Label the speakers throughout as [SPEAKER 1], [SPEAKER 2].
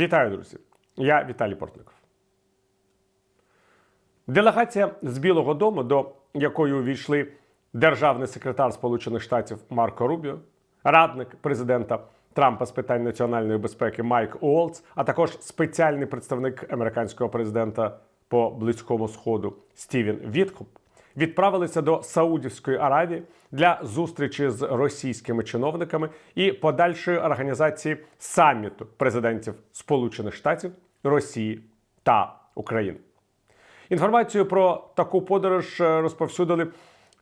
[SPEAKER 1] Вітаю, друзі! Я Віталій Портников. Делегація з Білого Дому, до якої увійшли державний секретар Сполучених Штатів Марко Рубіо, радник президента Трампа з питань національної безпеки Майк Уолтс, а також спеціальний представник американського президента по близькому сходу Стівен Віткоп, відправилися до Саудівської Аравії для зустрічі з російськими чиновниками і подальшої організації саміту президентів Сполучених Штатів, Росії та України. Інформацію про таку подорож е, розповсюдили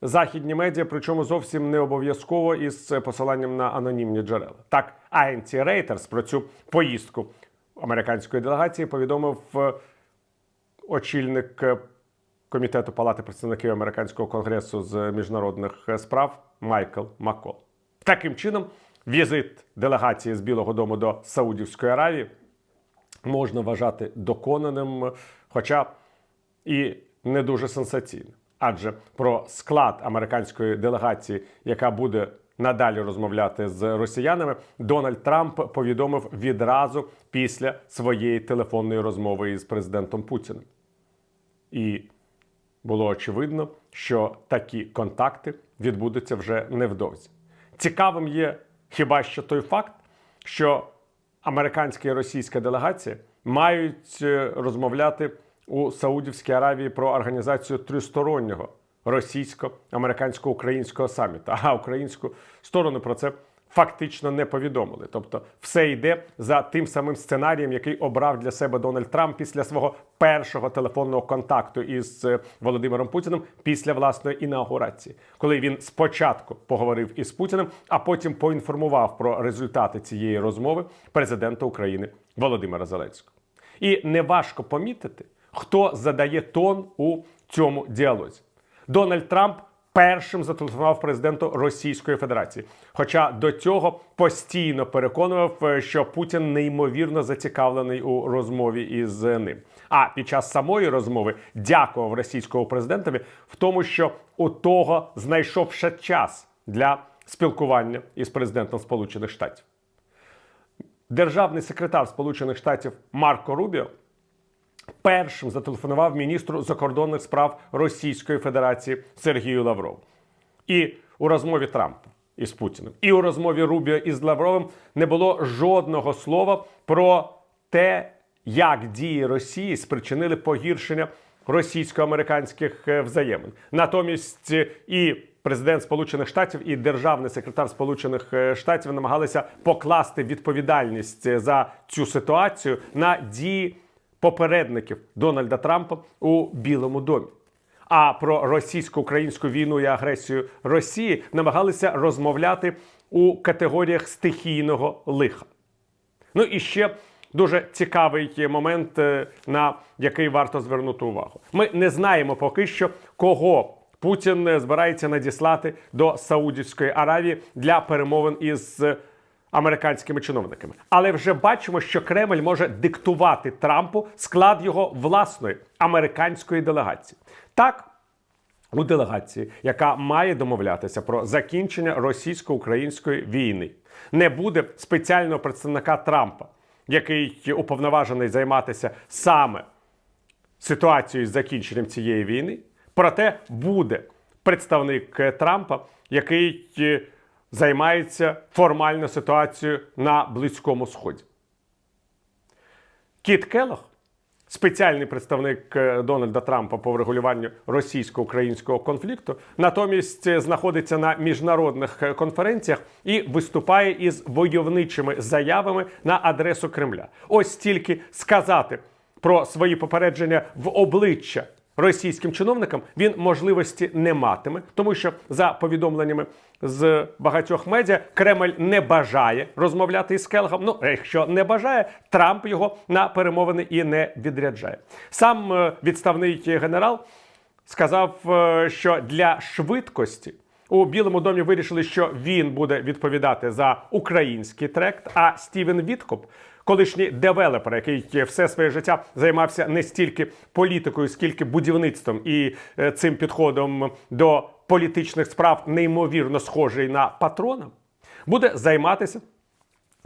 [SPEAKER 1] західні медіа, причому зовсім не обов'язково із посиланням на анонімні джерела. Так, ANC Reuters про цю поїздку американської делегації повідомив е, очільник е, комітету Палати представників американського конгресу з міжнародних справ Майкл Маккол. Таким чином, візит делегації з Білого Дому до Саудівської Аравії можна вважати доконаним, хоча і не дуже сенсаційним. Адже про склад американської делегації, яка буде надалі розмовляти з росіянами, Дональд Трамп повідомив відразу після своєї телефонної розмови із президентом Путіним. І було очевидно, що такі контакти відбудуться вже невдовзі. Цікавим є хіба що той факт, що американська і російська делегація мають е, розмовляти у Саудівській Аравії про організацію тристороннього російсько-американсько-українського саміту. А українську сторону про це фактично не повідомили. Тобто, все йде за тим самим сценарієм, який обрав для себе Дональд Трамп після свого першого телефонного контакту із е, Володимиром Путіним після власної інаугурації, коли він спочатку поговорив із Путіним, а потім поінформував про результати цієї розмови президента України Володимира Зеленського. І неважко помітити, хто задає тон у цьому діалозі. Дональд Трамп першим зателефонував президенту Російської Федерації. Хоча до цього постійно переконував, е, що Путін неймовірно зацікавлений у розмові із ним. А під час самої розмови дякував російському президентові в тому, що у того знайшов час для спілкування із президентом Сполучених Штатів. Державний секретар Сполучених Штатів Марко Рубіо першим зателефонував міністру закордонних справ Російської Федерації Сергію Лаврову. І у розмові Трампа із Путіним, і у розмові Рубіо із Лавровим не було жодного слова про те, як дії Росії спричинили погіршення російсько-американських е, взаємин. Натомість е, і президент Сполучених Штатів і державний секретар Сполучених е, Штатів намагалися покласти відповідальність за цю ситуацію на дії попередників Дональда Трампа у Білому домі. А про російсько-українську війну і агресію Росії намагалися розмовляти у категоріях стихійного лиха. Ну і ще дуже цікавий момент, е, на який варто звернути увагу. Ми не знаємо поки що, кого Путін е, збирається надіслати до Саудівської Аравії для перемовин із е, американськими чиновниками. Але вже бачимо, що Кремль може диктувати Трампу склад його власної американської делегації. Так. У делегації, яка має домовлятися про закінчення російсько-української війни, не буде спеціального представника Трампа, який уповноважений займатися саме ситуацією з закінченням цієї війни. Проте буде представник Трампа, який займається формально ситуацією на Близькому Сході. Кіт Келлог, спеціальний представник е, Дональда Трампа по врегулюванню російсько-українського конфлікту, натомість знаходиться на міжнародних е, конференціях і виступає із войовничими заявами на адресу Кремля. Ось тільки сказати про свої попередження в обличчя. Російським чиновникам він можливості не матиме, тому що за повідомленнями з багатьох медіа Кремль не бажає розмовляти із Келгом. Ну, якщо не бажає, Трамп його на перемовини і не відряджає. Сам е, відставний генерал сказав, е, що для швидкості у Білому домі вирішили, що він буде відповідати за український трект, а Стівен Віткоп. Колишній девелопер, який все своє життя займався не стільки політикою, скільки будівництвом і е, цим підходом до політичних справ, неймовірно схожий на патрона, буде займатися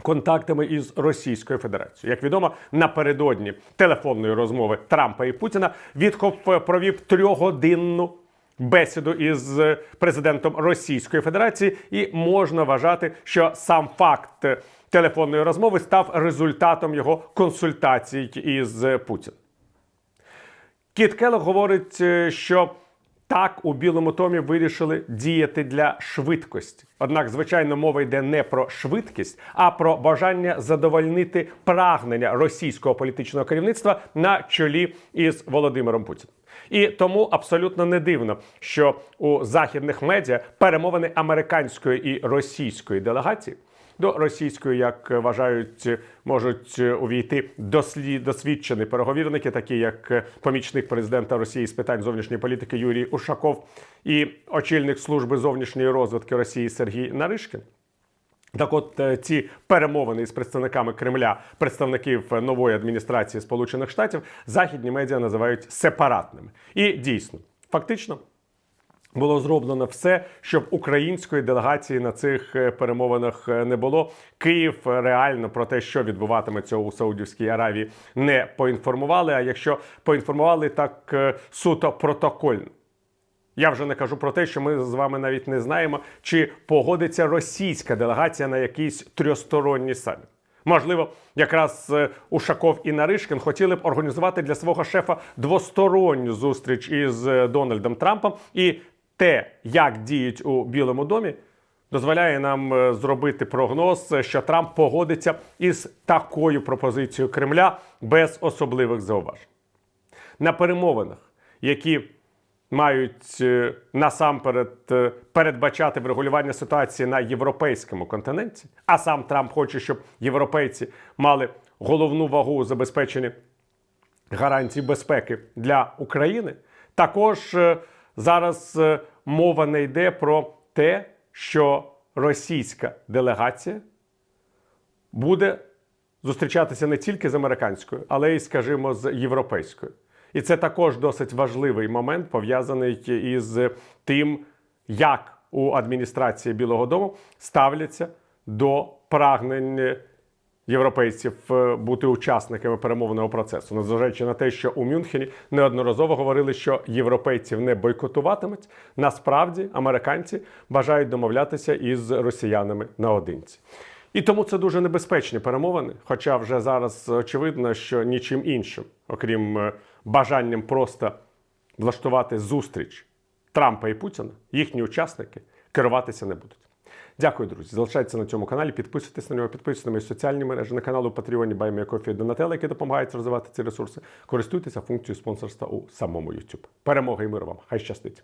[SPEAKER 1] контактами із Російською Федерацією. Як відомо, напередодні телефонної розмови Трампа і Путіна Вітков е, провів трьохгодинну бесіду із е, президентом Російської Федерації, і можна вважати, що сам факт телефонної розмови став результатом його консультацій із Путіним. Кіт Келлог говорить, е, що так у Білому томі вирішили діяти для швидкості. Однак, звичайно, мова йде не про швидкість, а про бажання задовольнити прагнення російського політичного керівництва на чолі із Володимиром Путіним. І тому абсолютно не дивно, що у західних медіа перемовини американської і російської делегації до російської, як вважають, можуть увійти дослі... досвідчені переговірники, такі як помічник президента Росії з питань зовнішньої політики Юрій Ушаков і очільник служби зовнішньої розвитки Росії Сергій Наришкін. Так, от е, ці перемовини з представниками Кремля, представників нової адміністрації Сполучених Штатів, західні медіа називають сепаратними. І дійсно, фактично. Було зроблено все, щоб української делегації на цих е, перемовинах е, не було. Київ е, реально про те, що відбуватиметься у Саудівській Аравії, не поінформували. А якщо поінформували, так суто протокольно. Я вже не кажу про те, що ми з вами навіть не знаємо, чи погодиться російська делегація на якийсь трьохсторонній саміт. Можливо, якраз Ушаков і Наришкін хотіли б організувати для свого шефа двосторонню зустріч із Дональдом Трампом, і те, як діють у Білому домі, дозволяє нам е, зробити прогноз, е, що Трамп погодиться із такою пропозицією Кремля без особливих зауважень. На перемовинах, які мають е, насамперед передбачати врегулювання ситуації на європейському континенті, а сам Трамп хоче, щоб європейці мали головну вагу у забезпеченні гарантій безпеки для України. Також зараз е, мова не йде про те, що російська делегація буде зустрічатися не тільки з американською, але й, скажімо, з європейською. І це також досить важливий момент, пов'язаний із тим, як у адміністрації Білого Дому ставляться до прагнень європейців е, бути учасниками перемовного процесу, незважаючи на те, що у Мюнхені неодноразово говорили, що європейців не бойкотуватимуть. Насправді американці бажають домовлятися із росіянами наодинці. І тому це дуже небезпечні перемовини. Хоча вже зараз очевидно, що нічим іншим, окрім е, бажанням просто влаштувати зустріч Трампа і Путіна, їхні учасники керуватися не будуть. Дякую, друзі. Залишайтеся на цьому каналі, підписуйтесь на нього, підписуйтесь на мої соціальні мережі, на каналу у Патреоні Байміякофі і Донателла, які допомагають розвивати ці ресурси. Користуйтеся функцією спонсорства у самому YouTube. Перемоги і миру вам! Хай щастить!